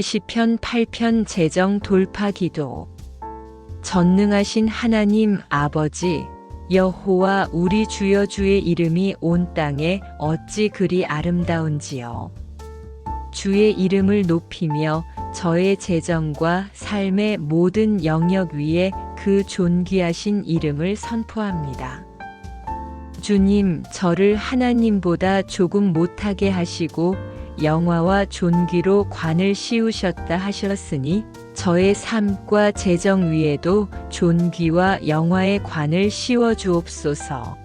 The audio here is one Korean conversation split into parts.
시편 8편 재정 돌파 기도 전능하신 하나님 아버지 여호와 우리 주여 주의 이름이 온 땅에 어찌 그리 아름다운지요 주의 이름을 높이며 저의 재정과 삶의 모든 영역 위에 그 존귀하신 이름을 선포합니다. 주님, 저를 하나님보다 조금 못하게 하시고 영화와 존귀로 관을 씌우셨다 하셨으니 저의 삶과 재정 위에도 존귀와 영화의 관을 씌워 주옵소서.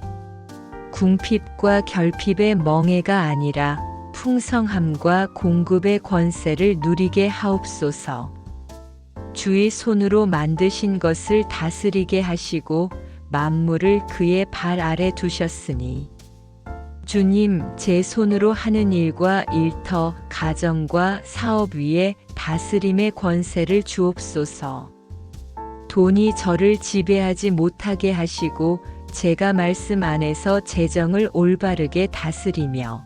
궁핍과 결핍의 멍해가 아니라 풍성함과 공급의 권세를 누리게 하옵소서. 주의 손으로 만드신 것을 다스리게 하시고 만물을 그의 발 아래 두셨으니 주님, 제 손으로 하는 일과 일터, 가정과 사업 위에 다스림의 권세를 주옵소서. 돈이 저를 지배하지 못하게 하시고 제가 말씀 안에서 재정을 올바르게 다스리며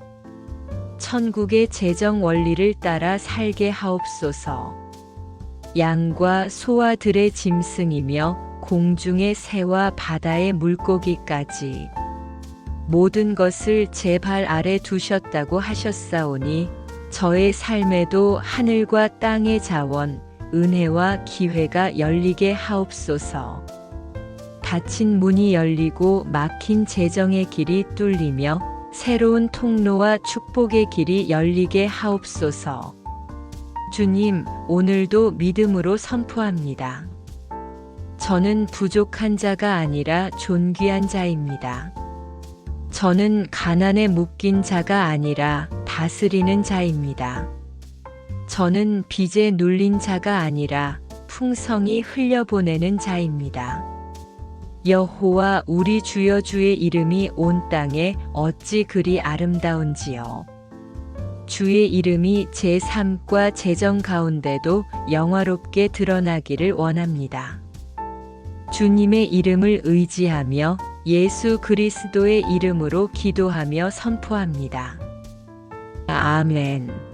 천국의 재정 원리를 따라 살게 하옵소서. 양과 소와 들의 짐승이며 공중의 새와 바다의 물고기까지 모든 것을 제 발 아래 두셨다고 하셨사오니 저의 삶에도 하늘과 땅의 자원, 은혜와 기회가 열리게 하옵소서. 닫힌 문이 열리고 막힌 재정의 길이 뚫리며 새로운 통로와 축복의 길이 열리게 하옵소서. 주님, 오늘도 믿음으로 선포합니다. 저는 부족한 자가 아니라 존귀한 자입니다. 저는 가난에 묶인 자가 아니라 다스리는 자입니다. 저는 빚에 눌린 자가 아니라 풍성히 흘려보내는 자입니다. 여호와 우리 주여 주의 이름이 온 땅에 어찌 그리 아름다운지요. 주의 이름이 제 삶과 재정 가운데도 영화롭게 드러나기를 원합니다. 주님의 이름을 의지하며 예수 그리스도의 이름으로 기도하며 선포합니다. 아멘.